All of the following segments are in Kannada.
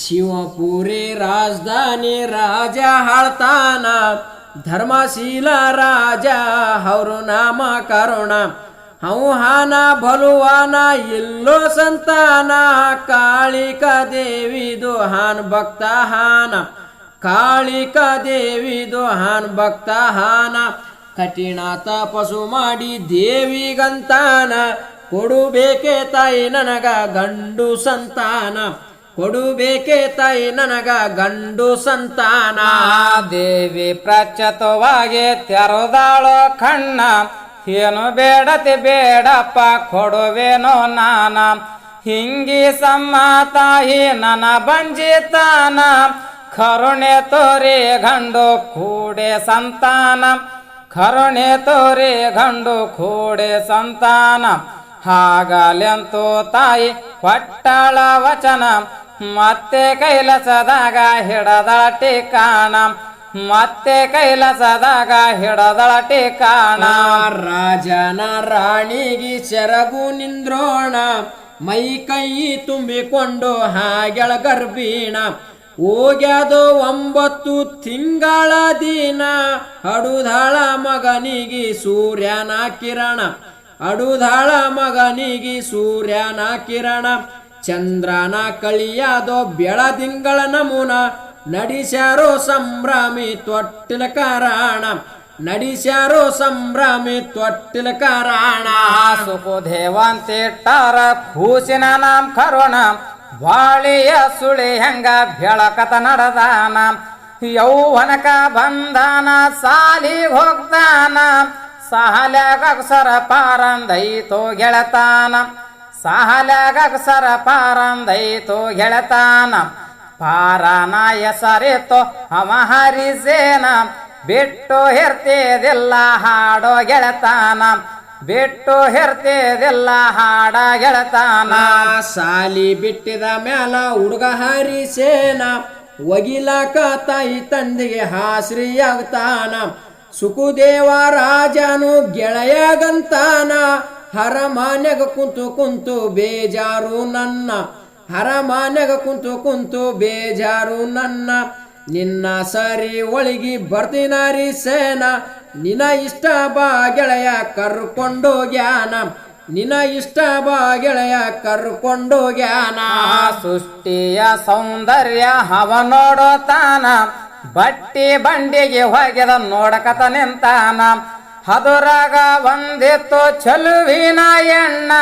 ಶಿವಪುರಿ ರಾಜಧಾನಿ ರಾಜ ಹಾಳ್ತಾನ, ಧರ್ಮಶೀಲ ರಾಜ ಅವರು ನಾಮ ಕರುಣ, ಹೌಹಾನ ಬಲುವಾನ ಇಲ್ಲೋ ಸಂತಾನ, ಕಾಳಿಕ ದೇವಿದು ಹಾನ್ ಭಕ್ತ ಹಾನ ಕಾಳಿಕ ದೇವಿದು ಹಾನ್ ಭಕ್ತ ಹಾನ ಕಠಿಣ ತಪಸು ಮಾಡಿ ದೇವಿಗಂತಾನ ಕೊಡುಬೇಕೆ ತಾಯಿ ನನಗ ಗಂಡು ಸಂತಾನ. ಕೊಡುಬೇಕೆ ತಾಯಿ ನನಗ ಗಂಡು ಸಂತಾನ. ದೇವಿ ಪ್ರಚತವಾಗಿ ತೆರೆದಾಳೋ ಕಣ್ಣ. ಏನು ಬೇಡತಿ ಬೇಡಪ್ಪ, ಕೊಡುವೇನೋ ನಾನ. ಹಿಂಗಿ ಸಮ್ಮ ತಾಯಿ ನನ್ನ ಬಂಜಿತಾನ. ಕರುಣೆ ತೋರಿ ಗಂಡು ಕೂಡೆ ಸಂತಾನ. ಕರುಣೆ ತೋರಿ ಗಂಡು ಕೂಡೆ ಸಂತಾನ. ಹಾಗಲೆಂತೂ ತಾಯಿ, ಕೊಟ್ಟಳ ವಚನ. ಮತ್ತೆ ಕೈಲಸದಾಗ ಹಿಡದಳ ಟಿಕಾಣ ಮತ್ತೆ ಕೈಲಸದಾಗ ಹಿಡದಳ ಟಿಕಾಣ ರಾಜನ ರಾಣಿಗೆ ಸೆರಗು ನಿಂದ್ರೋಣ. ಮೈ ಕೈ ತುಂಬಿಕೊಂಡು ಹಾಗೆಳ ಗರ್ಭೀಣ. ಹೋಗ್ಯದು ಒಂಬತ್ತು ತಿಂಗಳ ದಿನ. ಹಡುದಾಳ ಮಗನಿಗೆ ಸೂರ್ಯನ ಕಿರಣ. ಅಡುದಾಳ ಮಗನಿಗೆ ಸೂರ್ಯನ ಕಿರಣ. ಚಂದ್ರನ ಕಳಿಯಾದೋ ಬೆಳದಿಂಗಳ ನಮೂನ ನಡಿಸ್ಯಾರೋ ಸಂಭ್ರಮಿ ತೊಟ್ಟಿಲ ಕಾರಣ. ನಡಿಸ್ಯಾರೋ ಸಂಭ್ರಮಿ ತೊಟ್ಟಿಲ ಕಾರಣ. ಸುಖದೇವಂತಿಟ್ಟಾರ ಕೂಸಿನ ನಾಮ ಕರುಣ. ಬಾಳಿಯ ಸುಳಿ ಹೆಂಗ ಬೆಳಕತ ನಡದಾನ. ಯೌವನಕ ಬಂಧನ ಸಾಲಿಗೆ ಹೋಗ್ತಾನ ಸಾಲ್ಯಾಗ ಅಕ್ಷರ ಪಾರಂದೈತೋ ಗೆಳತಾನ. ಸಾಲ್ಯಾಗ ಸರ ಪಾರಂದೈತೋ ಗೆಳತಾನ ಪಾರಾನ ಸರಿತು ಅವ ಹರಿಸೇನ ಬಿಟ್ಟು ಹೆರ್ತಿದಿಲ್ಲ ಹಾಡೋ ಗೆಳತಾನ, ಬಿಟ್ಟು ಹೆರ್ತಿದಿಲ್ಲ ಹಾಡ ಗೆಳತಾನ. ಸಾಲಿ ಬಿಟ್ಟಿದ ಮ್ಯಾಲ ಹುಡುಗ ಹರಿಸೇನ ಒಗಿಲಾಕ ತಾಯಿ ತಂದೆಗೆ ಹಾಸ್ರಿಯಾಗ್ತಾನ ಸುಖದೇವ ರಾಜನು ಗೆಳೆಯಗಂತಾನ. ಹರಮಾನ್ಯಗ ಕುಂತು ಕುಂತು ಬೇಜಾರು ನನ್ನ. ಹರಮಾನ್ಯಾಗ ಕುಂತು ಕುಂತು ಬೇಜಾರು ನನ್ನ. ನಿನ್ನ ಸರಿ ಒಳಗಿ ಬರ್ತೀನಾರಿ ಸೇನ. ನಿನ ಇಷ್ಟ ಬಾ ಗೆಳೆಯ ಕರ್ಕೊಂಡು ಜ್ಞಾನ ನಿನ ಇಷ್ಟ ಬಾ ಗೆಳೆಯ ಕರ್ಕೊಂಡು ಆ ಸೃಷ್ಟಿಯ ಸೌಂದರ್ಯ ಹವ ನೋಡೋತಾನ. ಬಟ್ಟಿ ಬಂಡಿಗೆ ಹೋಗ್ಯದ ನೋಡಕತ ನಿಂತಾನ. ಹದುರಾಗ ಒಂದಿತ್ತು ಚಲುವಿನ ಎಣ್ಣ,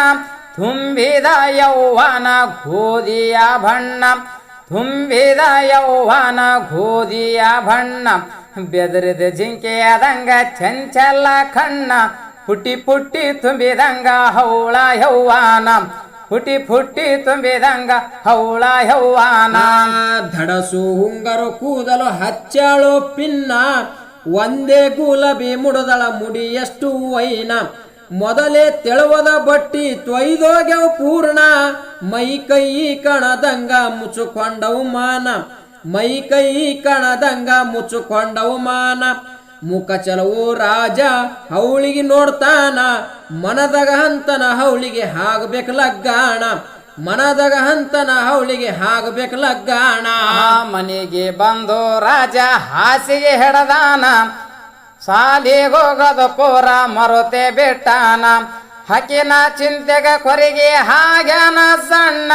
ತುಂಬಿದ ಯೌವನ ಗೋಧಿಯ ಬಣ್ಣ, ತುಂಬಿದ ಯೌವನ ಗೋಧಿಯ ಬಣ್ಣ, ಬೆದರಿದ ಜಿಂಕೆಯಾದಂಗ ಚಂಚಲ ಕಣ್ಣ, ಪುಟಿ ಪುಟ್ಟಿ ತುಂಬಿದಂಗ ಹೌಳ ಯೌವಾನ, ಪುಟಿ ಪುಟ್ಟಿ ತುಂಬಿದಂಗ ಹೌಳ ಯೌವಾನ. ಧಡಸು ಹುಂಗರು ಕೂದಲು ಹಚ್ಚಳು ಪಿನ್ನ ಒಂದೇ ಗುಲಾಬಿ ಮುಡದಳ ಮುಡಿ ಎಷ್ಟು ವೈನ. ಮೊದಲೇ ತೆಳುವದ ಬಟ್ಟಿ ತೊಯ್ದೋಗ್ಯವು ಪೂರ್ಣ. ಮೈ ಕೈ ಕಣದಂಗ ಮುಚ್ಚುಕೊಂಡವು ಮಾನ. ಮೈ ಕೈ ಕಣದಂಗ ಮುಚ್ಚುಕೊಂಡವು ಮಾನ. ಮುಖ ಚಲವು ರಾಜ ಹೌಳಿಗೆ ನೋಡ್ತಾನ. ಮನದಾಗ ಹಂತನ ಹೌಳಿಗೆ ಹಾಗಬೇಕು ಲಗ್ಗಾಣ. ಮನದಾಗ ಹಂತನ ಅವಳಿಗೆ ಹಾಕಬೇಕು ಲಗ್ಗಾಣ. ಮನೆಗೆ ಬಂದು ರಾಜ ಹಾಸಿಗೆ ಹೆಡದಾನ. ಸಾಲಿಗೋಗದ ಪೂರ ಮರುತೆ ಬಿಟ್ಟಾನ. ಹಕಿನ ಚಿಂತೆಗ ಕೊರಿಗೆ ಹಾಗ್ಯಾನ ಸಣ್ಣ.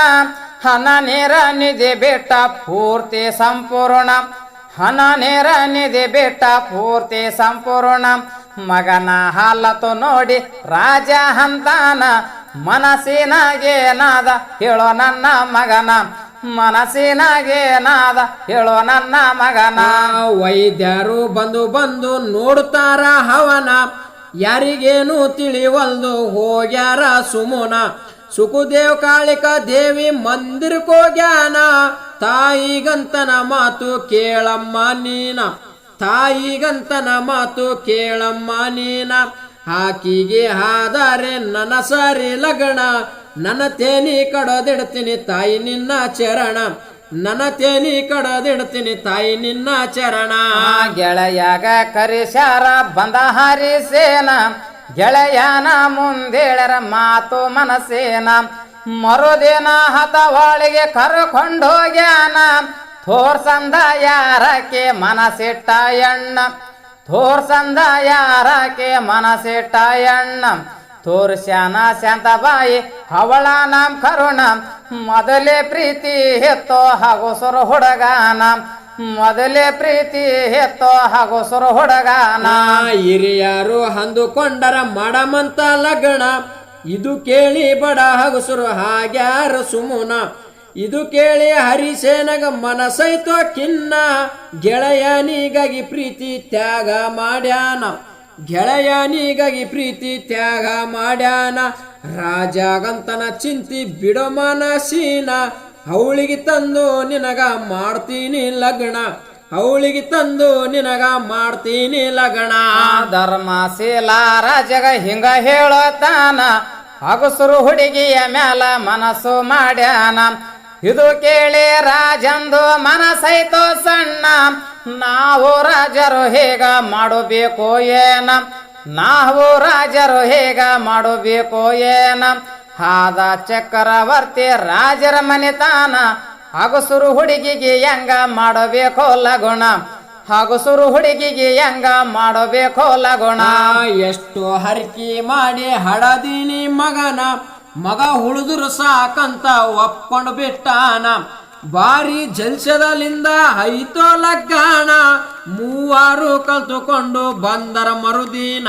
ಹನ ನೇರ ನಿಧಿ ಬಿಟ್ಟ ಪೂರ್ತಿ ಸಂಪೂರ್ಣ. ಹನ ನೇರ ನಿಧಿ ಬಿಟ್ಟ ಪೂರ್ತಿ ಸಂಪೂರ್ಣ. ಮಗನ ಹಾಲತು ನೋಡಿ ರಾಜ ಹಂತಾನ. ಮನಸ್ಸಿನಾಗೇನಾದ ಹೇಳೋ ನನ್ನ ಮಗನ. ಮನಸ್ಸಿನಾಗೇನಾದ ಹೇಳೋ ನನ್ನ ಮಗನ. ವೈದ್ಯರು ಬಂದು ಬಂದು ನೋಡ್ತಾರ ಹವನ. ಯಾರಿಗೇನು ತಿಳಿವಲ್ದು ಹೋಗ್ಯಾರ ಸುಮುನ. ಸುಖದೇವ್ ಕಾಳಿಕ ದೇವಿ ಮಂದಿರಕ್ಕೋಗ್ಯಾನ ತಾಯಿಗಂತನ ಮಾತು ಕೇಳಮ್ಮ ನೀನ. ತಾಯಿಗಂತನ ಮಾತು ಕೇಳಮ್ಮ ನೀನ. ಆಕಿಗೆ ಹಾದರೆ ನನ್ನ ಸರಿ ಲಗಣ, ನನ್ನ ತೇನಿ ಕಡದಿಡ್ತೀನಿ ತಾಯಿ ನಿನ್ನ ಚರಣ, ನನ್ನ ತೇನಿ ಕಡದಿಡ್ತೀನಿ ತಾಯಿ ನಿನ್ನ ಚರಣ. ಗೆಳೆಯಾಗ ಕರಿಸ್ಯಾರ, ಬಂದ ಹರಿಸೇನ, ಗೆಳೆಯನ ಮುಂದೇಳರ ಮಾತು ಮನಸೇನ, ಮರುದಿನ ಹತವಾಳಿಗೆ ಕರ್ಕೊಂಡೋಗ್ಯಾನ, ತೋರ್ಸಂದ ಯಾರಕ್ಕೆ ಮನಸ್ಸಿಟ್ಟ ಎಣ್ಣ. ತೋರ್ಸಂದ ಯಾರಕ್ಕೆ ಮನಸಿಟ್ಟ ಎಣ್ಣ? ತೋರ್ಸ್ಯಾನ ಶಾಂತಬಾಯಿ ಅವಳ ನಮ್ ಕರುಣ. ಮೊದಲೇ ಪ್ರೀತಿ ಹೆತ್ತೋ ಹಾಗೂ ಸುರ ಹುಡುಗಾನ. ಮೊದಲೇ ಪ್ರೀತಿ ಹೆತ್ತೋ ಹಾಗೂ ಸುರ ಹುಡುಗಾನ ಹಿರಿಯರು ಅಂದುಕೊಂಡರ ಮಾಡಮಂತ ಲಗ್ನ. ಇದು ಕೇಳಿ ಬಡ ಹಗುಸುರು ಹಾಗ್ಯಾರ ಸುಮುನ. ಇದು ಕೇಳಿ ಹರಿಸೇನಗ ಮನಸೈತೋ ಖಿನ್ನ ಗೆಳೆಯನಿಗಾಗಿ ಪ್ರೀತಿ ತ್ಯಾಗ ಮಾಡ್ಯಾನ. ಗೆಳೆಯನಿಗಾಗಿ ಪ್ರೀತಿ ತ್ಯಾಗ ಮಾಡ್ಯಾನ. ರಾಜಾಗಂತನ ಚಿಂತಿ ಬಿಡೋ ಮನಸೀನ ಅವಳಿಗೆ ತಂದು ನಿನಗ ಮಾಡ್ತೀನಿ ಲಗ್ನ. ಅವಳಿಗೆ ತಂದು ನಿನಗ ಮಾಡ್ತೀನಿ ಲಗ್ನ. ಧರ್ಮಶೀಲ ರಾಜಗ ಹಿಂಗ ಹೇಳತಾನ. ಹಗಸರು ಹುಡುಗಿಯ ಮ್ಯಾಲ ಮನಸ್ಸು ಮಾಡ್ಯಾನ. ಇದು ಕೇಳಿ ರಾಜಂದು ಮನಸೈತು ಸಣ್ಣ. ನಾವು ರಾಜರು ಹೇಗ ಮಾಡಬೇಕು ಏನ? ನಾವು ರಾಜರು ಹೇಗ ಮಾಡಬೇಕು ಏನ? ಹಾದ ಚಕ್ರವರ್ತಿ ರಾಜರ ಮನೆತಾನ ಹಗಸುರು ಹುಡುಗಿಗೆ ಹೆಂಗ ಮಾಡಬೇಕು ಲಗುಣ? ಹಗಸುರು ಹುಡುಗಿಗೆ ಹೆಂಗ ಮಾಡಬೇಕು ಲಗುಣ? ಎಷ್ಟು ಹರಕಿ ಮಾಡಿ ಹಡದಿನಿ ಮಗನ. ಮಗ ಉಳಿದ್ರು ಸಾಕಂತ ಒಪ್ಕೊಂಡು ಬಿಟ್ಟಾನ. ಬಾರಿ ಜಲ್ಸದಲ್ಲಿಂದ ಐತೋ ಲಗ್ಗಾಣ ಮೂವರು ಕಲ್ತುಕೊಂಡು ಬಂದರ ಮರುದಿನ.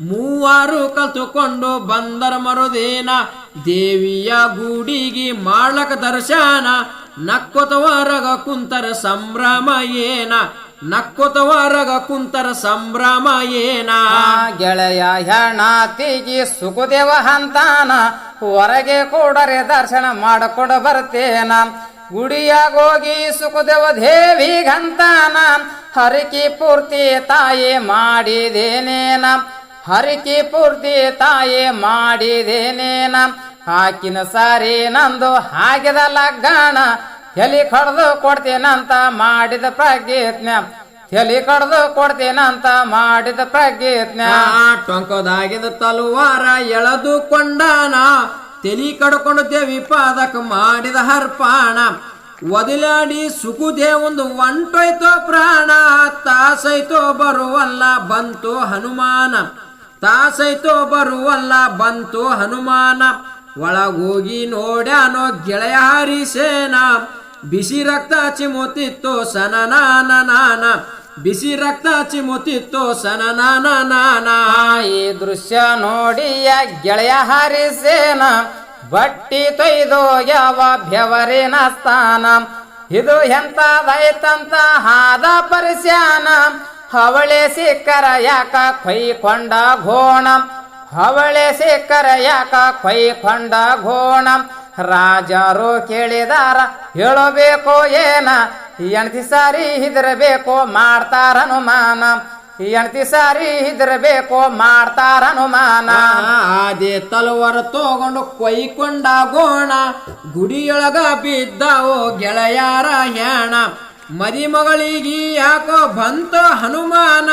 ಮೂವರು ಕಲ್ತುಕೊಂಡು ಬಂದರ ಮರುದಿನ. ದೇವಿಯ ಗುಡಿಗೆ ಮಾಡ್ಲಕ ದರ್ಶನ. ನಕ್ಕೊತವರಗ ಕುಂತರ ಸಂಭ್ರಮ ಏನ. ನಕ್ಕೊತವರಗ ಕುಂತರ ಸಂಭ್ರಮ ಏನ. ಗೆಳೆಯ ಹೆಣಾತಿಗೆ ಸುಖದೇವ ಹಂತಾನ ಹೊರಗೆ ಕೂಡರೆ ದರ್ಶನ ಮಾಡಿಕೊಡ ಬರ್ತೇನ? ಗುಡಿಯಾಗೋಗಿ ಸುಖದೇವ ಸುಖದೇವ ದೇವಿಗಂತಾನ? ಹರಿಕಿ ಪೂರ್ತಿ ತಾಯಿ ಮಾಡಿದೇನೇನ? ಹರಿಕಿ ಪೂರ್ತಿ ತಾಯಿ ಮಾಡಿದೇನೇನ? ಹಾಕಿನ ಸಾರಿ ನಂದು ಹಾಕಿದ ಲಗ್ಗಾಣ ಎಲಿ ಕಡ್ದು ಕೊಡ್ತೀನಂತ ಮಾಡಿದ ಪ್ರಜ್ಞೆ. ಎಲಿ ಕಡ್ದು ಕೊಡ್ತೇನಂತ ಮಾಡಿದ ಪ್ರಜ್ಞೆ ಟೊಂಕದಾಗಿದ ತಲುವಾರ ಎಳೆದುಕೊಂಡಾನ ತೆಲಿ ಕಡ್ಕೊಂಡು ದೇವಿ ಪಾದಕ ಮಾಡಿದ ಹರ್ಪಾಣ ಒದಿಲಾಡಿ ಸುಖುದೇವೊಂದು ಒಂಟೋಯ್ತೋ ಪ್ರಾಣ, ತಾಸೈತೋ ಬರುವಲ್ಲ ಬಂತು ಹನುಮಾನ. ತಾಸೈತೋ ಬರುವಲ್ಲ ಬಂತು ಹನುಮಾನ. ಒಳಗೋಗಿ ನೋಡ್ಯಾನೋ ಗೆಳೆಯ ಹರಿಸೇನ, ಬಿಸಿ ರಕ್ತ ಚಿಮುತ್ತಿತ್ತು ಸನನಾನ ನಾನ ಬಿಸಿ ರಕ್ತ ಚಿಮುತ್ತಿತ್ತು ಸನ ನಾನ ಈ ದೃಶ್ಯ ನೋಡಿಯ ಗೆಳೆಯ ಹರಿಸೇನ? ಬಟ್ಟಿ ತೊಯ್ದು ಯಾವ ಬೆವರಿನ ಸ್ಥಾನ? ಇದು ಎಂತದೈತಂತ ಹಾದ ಪರಿಸ್ಯಾನ? ಹವಳೆ ಸಿಕ್ಕರ ಯಾಕ ಕೊಯ್ಕೊಂಡ ಘೋಣ? ಹವಳೆ ಸಿಕ್ಕರ ಯಾಕ ಕೊಯ್ಕೊಂಡ ಘೋಣ? ರಾಜರು ಕೇಳಿದಾರ, ಹೇಳಬೇಕು ಏನ? ಎಣ್ತಿ ಸಾರಿ ಹಿದ್ರಬೇಕು ಮಾಡ್ತಾರ ಹನುಮಾನ ಎಣ್ತಿ ಸಾರಿ ಹಿದ್ರಬೇಕು ಮಾಡ್ತಾರ ಹನುಮಾನ ಅದೇ ತಲವಾರ ತಗೊಂಡು ಕೊಯ್ಕೊಂಡ ಗೋಣ. ಗುಡಿಯೊಳಗ ಬಿದ್ದವು ಗೆಳೆಯಾರ ಯಾಣ ಮದಿಮಗಳಿಗೆ ಯಾಕೋ ಬಂತೋ ಹನುಮಾನ.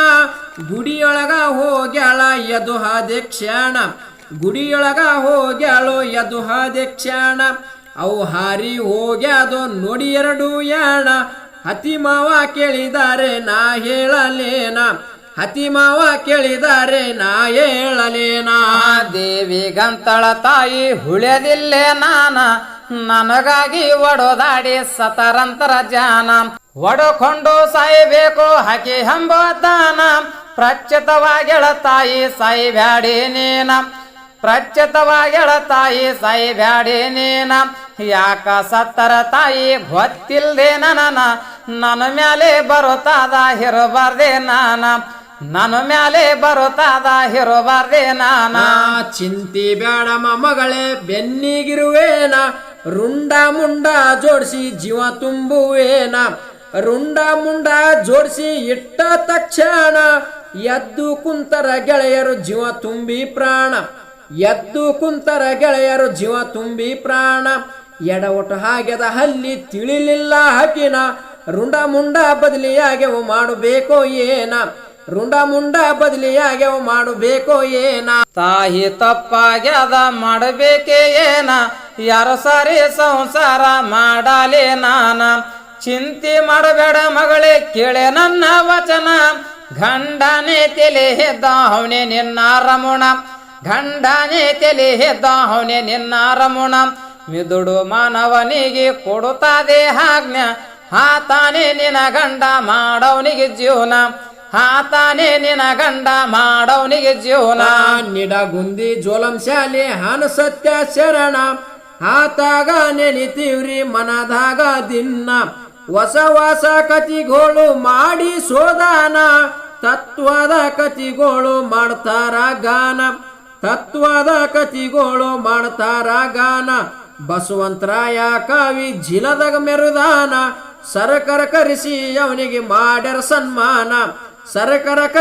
ಗುಡಿಯೊಳಗ ಹೋಗ್ಯಾಳ ಯದು ಕ್ಷಣ. ಗುಡಿಯೊಳಗ ಹೋಗ್ಯಾಳು ಯದು ಕ್ಷಣ. ಅವು ಹಾರಿ ಹೋಗ್ಯಾದೋ ನೋಡಿ ಎರಡು ಯಾಣ ಹತಿ ಮಾವ ನಾ ಹೇಳಲೇನ. ಹತಿ ಮಾವ ನಾ ಹೇಳಲೇನ. ಆ ದೇವಿ ಗಂತಳ ತಾಯಿ ಹುಳ್ಯದಿಲ್ಲೇ ನಾನ. ನನಗಾಗಿ ಒಡೋದಾಡಿ ಸತರಂತರ ಜಾನ. ಒಡಕೊಂಡು ಸಾಯಬೇಕು ಹಕಿ ಹಂಬೋದಾನ ಪ್ರಚ್ಯುತವಾಗೆಳ ತಾಯಿ ಸಾಯಿಬ್ಯಾಡಿ ನೀನ. ಪ್ರಚ್ಯುತವಾಗೆಳ ತಾಯಿ ಸಾಯಿಬ್ಯಾಡಿ ನೀನ. ಯಾಕ ಸತ್ತರ ತಾಯಿ ಗೊತ್ತಿಲ್ಲದೆ ನನ್ನ ನನ್ನ ಮ್ಯಾಲೆ ಬರುತ್ತಾದ ಹಿರಬಾರ್ದೆ ನಾನ. ನನ್ನ ಮ್ಯಾಲೆ ಬರುತ್ತಾದ ಹಿರಬಾರ್ದೆ ನಾನ. ಚಿಂತಿ ಬೇಡಮ್ಮ ಮಗಳೇ, ಬೆನ್ನಿಗಿರುವೇನ? ರುಂಡ ಮುಂಡ ಜೋಡಿಸಿ ಜೀವ ತುಂಬುವೇನ? ರುಂಡ ಮುಂಡ ಜೋಡಿಸಿ ಇಟ್ಟ ತಕ್ಷಣ ಎದ್ದು ಕುಂತರ ಗೆಳೆಯರು ಜೀವ ತುಂಬಿ ಪ್ರಾಣ. ಎದ್ದು ಕುಂತರ ಗೆಳೆಯರು ಜೀವ ತುಂಬಿ ಪ್ರಾಣ. ಎಡವಟ್ಟು ಹಾಗೆದ ಹಲ್ಲಿ ತಿಳಿಲಿಲ್ಲ ಹಕ್ಕಿನ ರುಂಡ ಮುಂಡ ಬದಲಿಯಾಗೆವು ಮಾಡಬೇಕೋ ಏನ. ರುಂಡ ಮುಂಡ ಬದಲಿಯಾಗೆವು ಮಾಡಬೇಕೋ ಏನ. ತಾಯಿ ತಪ್ಪಾಗ್ಯದ ಮಾಡಬೇಕೇ ಏನ. ಯಾರ ಸಾರಿ ಸಂಸಾರ ಮಾಡಲಿ ನಾನ. ಚಿಂತೆ ಮಾಡಬೇಡ ಮಗಳೇ ಕೇಳೆ ನನ್ನ ವಚನ. ಗಂಡನೇ ತಲೆ ಹೆದ್ದ ಅವನೇ ನಿನ್ನ ರಮುಣ. ಗಂಡನೇ ತೆಲಿ ಹೆದ್ದ ಅವನೇ ನಿನ್ನ ರಮುಣ. ಮಿದುಡು ಮಾನವನಿಗೆ ಕೊಡುತ್ತದೆ ಆಜ್ಞ. ಆತಾನೆ ನಿನ ಗಂಡ ಮಾಡವನಿಗೆ ಜೀವನ. ಹಾತಾನೆ ನಿನ ಗಂಡ ಮಾಡವನಿಗೆ ಜೀವನ. ನಿಡಗುಂದಿ ಜೋಲಂ ಶಾಲೆ ಹನು ಸತ್ಯ ಶರಣ. ಆತಾಗ ನೆನಿತೀವ್ರಿ ಮನದಾಗ ದಿನ್ನ. ಹೊಸ ಹೊಸ ಕತಿಗೋಳು ಮಾಡಿ ಸೋದಾನ. ತತ್ವದ ಕತಿಗೋಳು ಮಾಡ್ತಾರ ಗಾನ. ತತ್ವದ ಕತಿಗೋಳು ಮಾಡ್ತಾರ ಗಾನ ಬಸವಂತರಾಯ ಕವಿ ಜಿಲದಾಗ ಮೆರುದಾನ. ಸರಕರ ಕರೆಸಿ ಅವನಿಗೆ ಮಾಡ್ಯಾರ ಸನ್ಮಾನ. ಸರಕರ